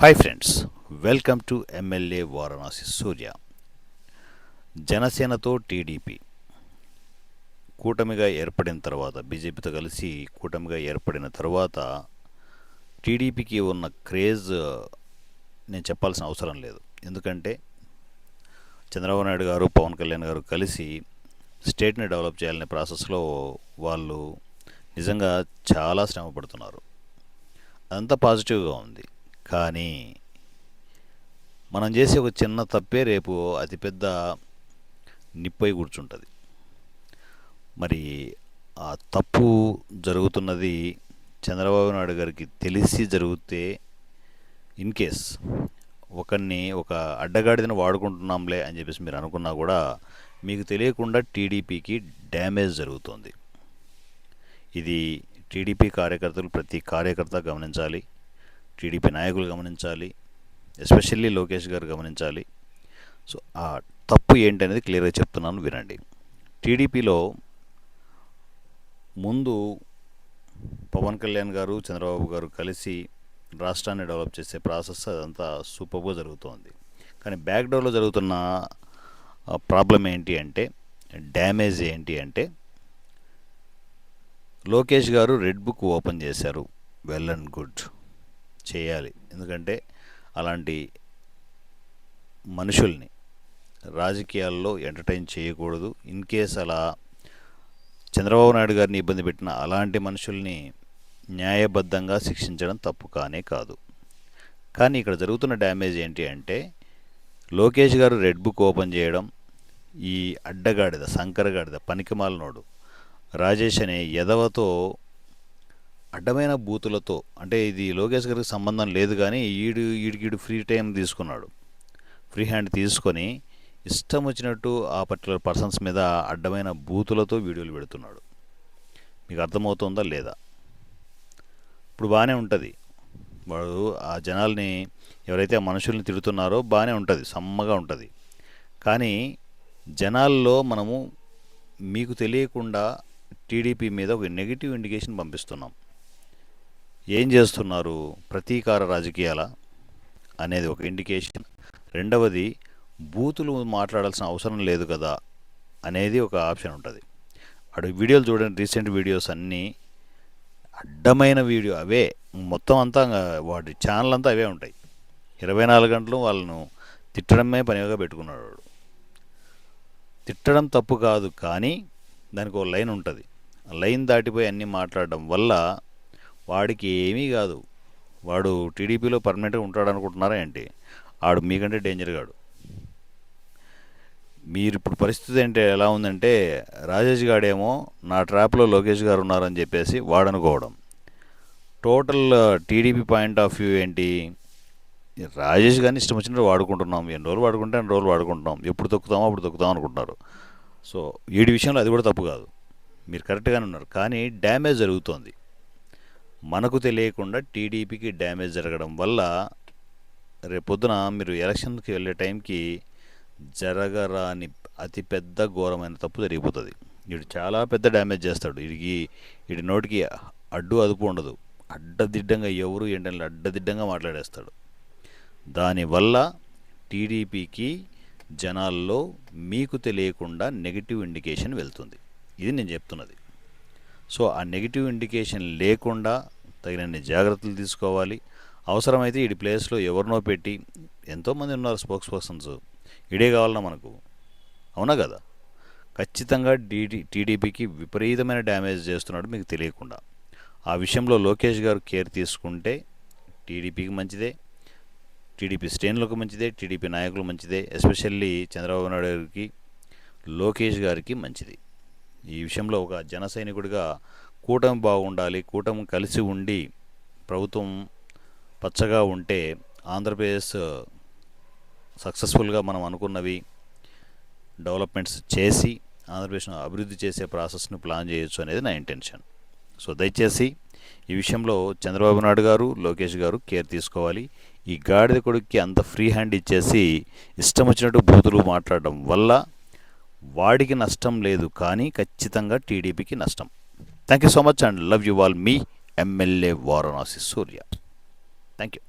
Hi friends welcome to MLA Varanasi Surya జనసేనతో TDP కూటమిగా ఏర్పడిన తర్వాత బీజేపీతో కలిసి కూటమిగా ఏర్పడిన తర్వాత టీడీపీకి ఉన్న క్రేజ్ నేను చెప్పాల్సిన అవసరం లేదు. ఎందుకంటే చంద్రబాబు నాయుడు గారు పవన్ కళ్యాణ్ గారు కలిసి స్టేట్ని డెవలప్ చేయాలనే ప్రాసెస్లో వాళ్ళు నిజంగా చాలా శ్రమ పడుతున్నారు. అదంతా పాజిటివ్గా ఉంది. కానీ మనం చేసే ఒక చిన్న తప్పే రేపు అతిపెద్ద నిప్పై కూర్చుంటుంది. మరి ఆ తప్పు జరుగుతున్నది చంద్రబాబు నాయుడు గారికి తెలిసి జరిగితే ఇన్ కేస్ ఒకరిని ఒక అడ్డగాడిదని వాడుకుంటున్నాంలే అని చెప్పేసి మీరు అనుకున్నా కూడా మీకు తెలియకుండా టీడీపీకి డ్యామేజ్ జరుగుతుంది. ఇది టీడీపీ కార్యకర్తలు ప్రతి కార్యకర్త గమనించాలి. టీడీపీ నాయకులు గమనించాలి ఎస్పెషల్లీ లోకేష్ గారు గమనించాలి. సో ఆ తప్పు ఏంటి అనేది క్లియర్గా చెప్తున్నాను వినండి. టీడీపీలో ముందు పవన్ కళ్యాణ్ గారు చంద్రబాబు గారు కలిసి రాష్ట్రాన్ని డెవలప్ చేసే ప్రాసెస్ అదంతా సూపర్గా జరుగుతోంది. కానీ బ్యాక్డోర్లో జరుగుతున్న ప్రాబ్లం ఏంటి అంటే డ్యామేజ్ ఏంటి అంటే Lokesh garu red book open చేశారు వెల్ అండ్ గుడ్. చేయాలి. ఎందుకంటే అలాంటి మనుషుల్ని రాజకీయాల్లో ఎంటర్టైన్ చేయకూడదు. ఇన్ కేస్ అలా చంద్రబాబు నాయుడు గారిని ఇబ్బంది పెట్టిన అలాంటి మనుషుల్ని న్యాయబద్ధంగా శిక్షించడం తప్పు కానే కాదు. కానీ ఇక్కడ జరుగుతున్న డ్యామేజ్ ఏంటి అంటే లోకేష్ గారు రెడ్ బుక్ ఓపెన్ చేయడం ఈ అడ్డగాడిద సంకరగాడిద పనికిమాలనోడు రాజేష్ అనే ఎదవతో అడ్డమైన బూతులతో అంటే ఇది లోకేష్ గారికి సంబంధం లేదు కానీ ఈడు ఈడికి ఫ్రీ టైం తీసుకున్నాడు. ఫ్రీ హ్యాండ్ తీసుకొని ఇష్టం వచ్చినట్టు ఆ పర్టికులర్ పర్సన్స్ మీద అడ్డమైన బూతులతో వీడియోలు పెడుతున్నాడు. మీకు అర్థమవుతుందా లేదా? ఇప్పుడు బాగానే ఉంటుంది. వాడు ఆ జనాల్ని ఎవరైతే ఆ మనుషుల్ని తిడుతున్నారో బాగానే ఉంటుంది సమ్మగా ఉంటుంది. కానీ జనాల్లో మనము మీకు తెలియకుండా టీడీపీ మీద ఒక నెగిటివ్ ఇండికేషన్ పంపిస్తున్నాం. ఏం చేస్తున్నారు ప్రతీకార రాజకీయాల అనేది ఒక ఇండికేషన్ రెండవది బూతులు మాట్లాడాల్సిన అవసరం లేదు కదా అనేది ఒక ఆప్షన్ ఉంటుంది. అటు వీడియోలు చూడండి రీసెంట్ వీడియోస్ అన్నీ అడ్డమైన వీడియో అవే మొత్తం అంతా వాటి ఛానల్ అంతా అవే ఉంటాయి. ఇరవై నాలుగు గంటలు వాళ్ళను తిట్టడమే పనిగా పెట్టుకున్నాడు వాడు. తిట్టడం తప్పు కాదు కానీ దానికి ఒక లైన్ ఉంటుంది. లైన్ దాటిపోయి అన్నీ మాట్లాడడం వల్ల వాడికి ఏమీ కాదు. వాడు టీడీపీలో పర్మనెంట్గా ఉంటాడు అనుకుంటున్నారా ఏంటి? ఆడు మీకంటే డేంజర్ గాడు. మీరు ఇప్పుడు పరిస్థితి అంటే ఎలా ఉందంటే రాజేష్ గాడేమో నా ట్రాప్లో లోకేష్ గారు ఉన్నారని చెప్పేసి వాడనుకోవడం. Total TDP point of view ఏంటి? రాజేష్ గారిని ఇష్టం వచ్చినట్టు వాడుకుంటున్నాం. ఎన్ని రోజులు వాడుకుంటే ఎన్ని రోజులు వాడుకుంటున్నాం. ఎప్పుడు తొక్కుతామో అప్పుడు తొక్కుతాం అనుకుంటున్నారు. సో వీడి విషయంలో అది కూడా తప్పు కాదు. మీరు కరెక్ట్గానే ఉన్నారు. కానీ డ్యామేజ్ జరుగుతోంది. మనకు తెలియకుండా టీడీపీకి డ్యామేజ్ జరగడం వల్ల రేపొద్దున మీరు ఎలక్షన్కి వెళ్ళే టైంకి జరగరాని అతిపెద్ద ఘోరమైన తప్పు జరిగిపోతుంది. వీడు చాలా పెద్ద డ్యామేజ్ చేస్తాడు. వీడికి వీడి నోటికి అడ్డు అదుపు ఉండదు. అడ్డదిడ్డంగా ఎవరు ఏంటంటే అడ్డదిడ్డంగా మాట్లాడేస్తాడు. దానివల్ల టీడీపీకి జనాల్లో మీకు తెలియకుండా నెగిటివ్ ఇండికేషన్ వెళ్తుంది. ఇది నేను చెప్తున్నది. సో ఆ నెగిటివ్ ఇండికేషన్ లేకుండా తగినన్ని జాగ్రత్తలు తీసుకోవాలి. అవసరమైతే ఈ ప్లేస్లో ఎవరినో పెట్టి ఎంతోమంది ఉన్నారు స్పోక్స్ పర్సన్స్. ఇడే కావాలన్నా మనకు. అవునా కదా? ఖచ్చితంగా డీడీ టీడీపీకి విపరీతమైన డ్యామేజ్ చేస్తున్నాడు మీకు తెలియకుండా. ఆ విషయంలో లోకేష్ గారు కేర్ తీసుకుంటే టీడీపీకి మంచిదే టీడీపీ శ్రేణులకు మంచిదే టీడీపీ నాయకులు మంచిదే ఎస్పెషల్లీ చంద్రబాబు నాయుడు గారికి లోకేష్ గారికి మంచిది. ఈ విషయంలో ఒక జన సైనికుడిగా కూటమి బాగుండాలి కూటమి కలిసి ఉండి ప్రభుత్వం పచ్చగా ఉంటే ఆంధ్రప్రదేశ్ సక్సెస్ఫుల్గా మనం అనుకున్నవి డెవలప్మెంట్స్ చేసి ఆంధ్రప్రదేశ్ను అభివృద్ధి చేసే ప్రాసెస్ను ప్లాన్ చేయొచ్చు అనేది నా ఇంటెన్షన్. సో దయచేసి ఈ విషయంలో చంద్రబాబు నాయుడు గారు లోకేష్ గారు కేర్ తీసుకోవాలి. ఈ గాడిద కొడుక్కి అంత ఫ్రీ హ్యాండ్ ఇచ్చేసి ఇష్టం వచ్చినట్టు బూతులు మాట్లాడడం వల్ల వాడికి నష్టం లేదు కానీ ఖచ్చితంగా టీడీపీకి నష్టం. Thank you so much and love you all me MLA Varanasi Surya. Thank you